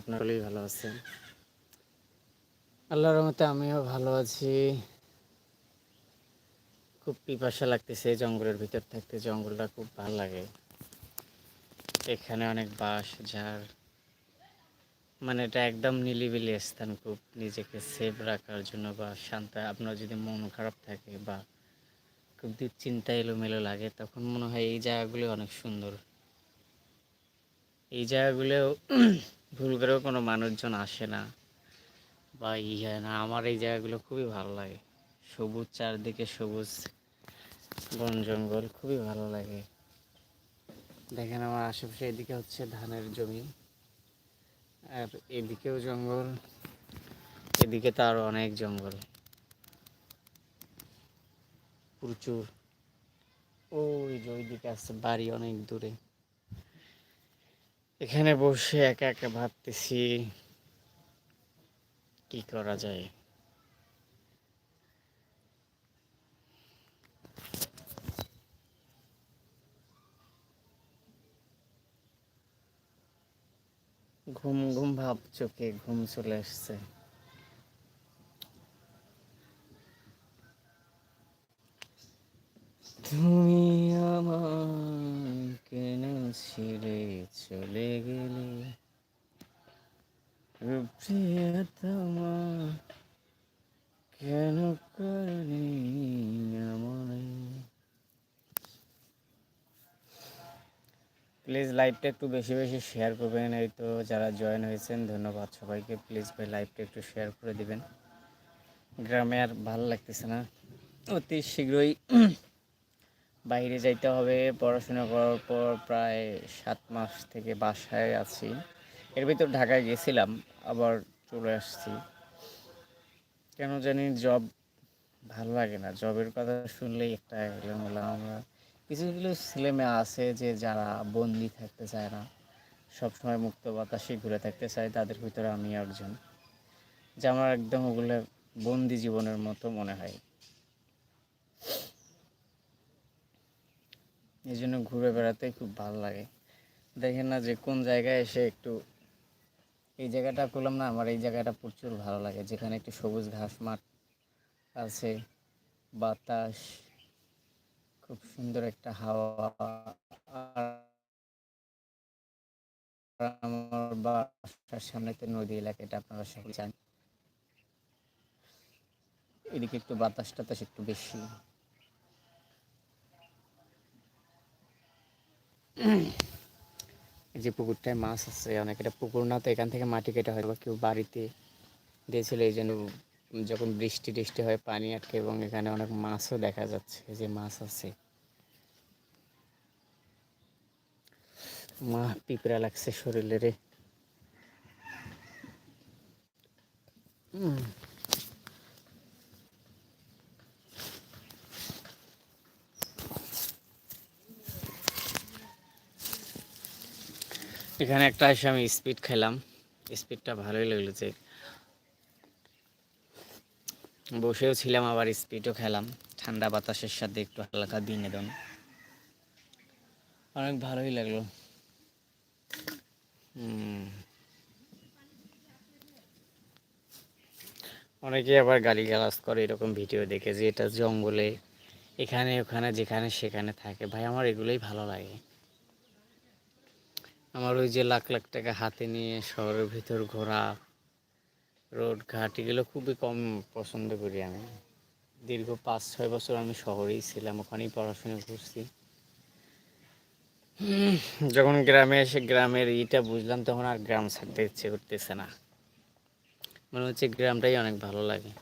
আপনার হলেই ভালো আছেন। আল্লাহর রহমতে আমিও ভালো আছি। খুব পিপাসা লাগতেছে জঙ্গলের ভিতর থাকতে জঙ্গলটা খুব ভালো লাগে। এখানে অনেক বাঁশ ঝাড় মানে এটা একদম নিলিবিলি স্থান খুব। নিজেকে সেভ রাখার জন্য বা শান্ত আপনার যদি মন খারাপ থাকে বা খুব দুশ্চিন্তা এলোমেলো লাগে তখন মনে হয় এই জায়গাগুলো অনেক সুন্দর। এই জায়গাগুলো ভুল করেও কোনো মানুষজন আসে না বা ই হয় না। আমার এই জায়গাগুলো খুবই ভালো লাগে। সবুজ চারদিকে সবুজ বন জঙ্গল খুবই ভালো লাগে। দেখেন আমার আশেপাশে এদিকে হচ্ছে ধানের জমি আর এদিকেও জঙ্গল, এদিকে তো আরও অনেক জঙ্গল। প্রচুর। ওই যে ওইদিকে আছে বাড়ি অনেক দূরে। এখানে বসে একা একা ভাবতেছি, কি করা যায়? ঘুম ঘুম ভাব, চোখে ঘুম চলে আসছে। তুমি আমার কেন ছিঁড়ে চলে গেলে প্রিয়তমা কেন মনে প্লিজ লাইভটা একটু বেশি বেশি শেয়ার করবেন। এই তো যারা জয়েন হয়েছেন, ধন্যবাদ সবাইকে। প্লিজ ভাই লাইভটা একটু শেয়ার করে দিবেন। গ্রামে আর ভালো লাগতেছে না। অতি শীঘ্রই বাইরে যাইতে হবে, পড়াশোনা করার পর প্রায় সাত মাস থেকে বাসায় আছি। এর ভিতর ঢাকায় গেছিলাম, আবার চলে আসছি। কেন জানি জব ভালো লাগে না। জবের কথা শুনলেই একটা এলোমেলো আমরা। কিছু কিছু ছেলে মেয়ে আছে যে যারা বন্দি থাকতে চায় না, সবসময় মুক্ত বাতাসে ঘুরে থাকতে চায়, তাদের ভিতরে আমি একজন। যে আমার একদম ওগুলো বন্দি জীবনের মতো মনে হয়। এই জন্য ঘুরে বেড়াতে খুব ভালো লাগে। দেখেন না যে কোন জায়গায় এসে একটু এই জায়গাটা করলাম না, আমার এই জায়গাটা প্রচুর ভালো লাগে। যেখানে একটু সবুজ ঘাস মাঠ আছে, বাতাস, খুব সুন্দর একটা হাওয়া সামনে তো নদী এলাকা, এটা আপনারা সকলে জানেন। এদিকে একটু বাতাস টাতাস একটু বেশি। যে পুকুরটায় মাছ আছে, অনেক এটা পুকুর না তো এখান থেকে মাটি কেটে হয় বা কেউ বাড়িতে দিয়েছিল, এই জন্য যখন বৃষ্টি টিষ্টি হয় পানি আটকে এবং এখানে অনেক মাছও দেখা যাচ্ছে যে মাছ আছে মা, পিঁপড়া লাগছে শরীরে উম। এখানে একটা এসে আমি স্পিড খেলাম। স্পিডটা ভালোই লাগল যে বসেও ছিলাম, আবার স্পিডও খেলাম। ঠান্ডা বাতাসের সাথে একটু হালকা বিনোদন। অনেক ভালোই লাগল। অনেকে আবার গালিগালাজ করে এরকম ভিডিও দেখে যে এটা জঙ্গলে, এখানে, ওখানে, যেখানে, সেখানে থাকে। ভাই, আমার এগুলোই ভালো লাগে। আমার ওই যে লাখ লাখ টাকা হাতে নিয়ে শহরের ভিতর ঘোরা, রোড ঘাট, এগুলো খুবই কম পছন্দ করি আমি। দীর্ঘ পাঁচ, ছয় বছর আমি শহরেই ছিলাম, ওখানেই পড়াশোনা করছি। যখন গ্রামে এসে গ্রামের ইটা বুঝলাম, তখন আর গ্রাম ছাড়তে ইচ্ছে করতেছে না। মনে হচ্ছে গ্রামটাই অনেক ভালো লাগে।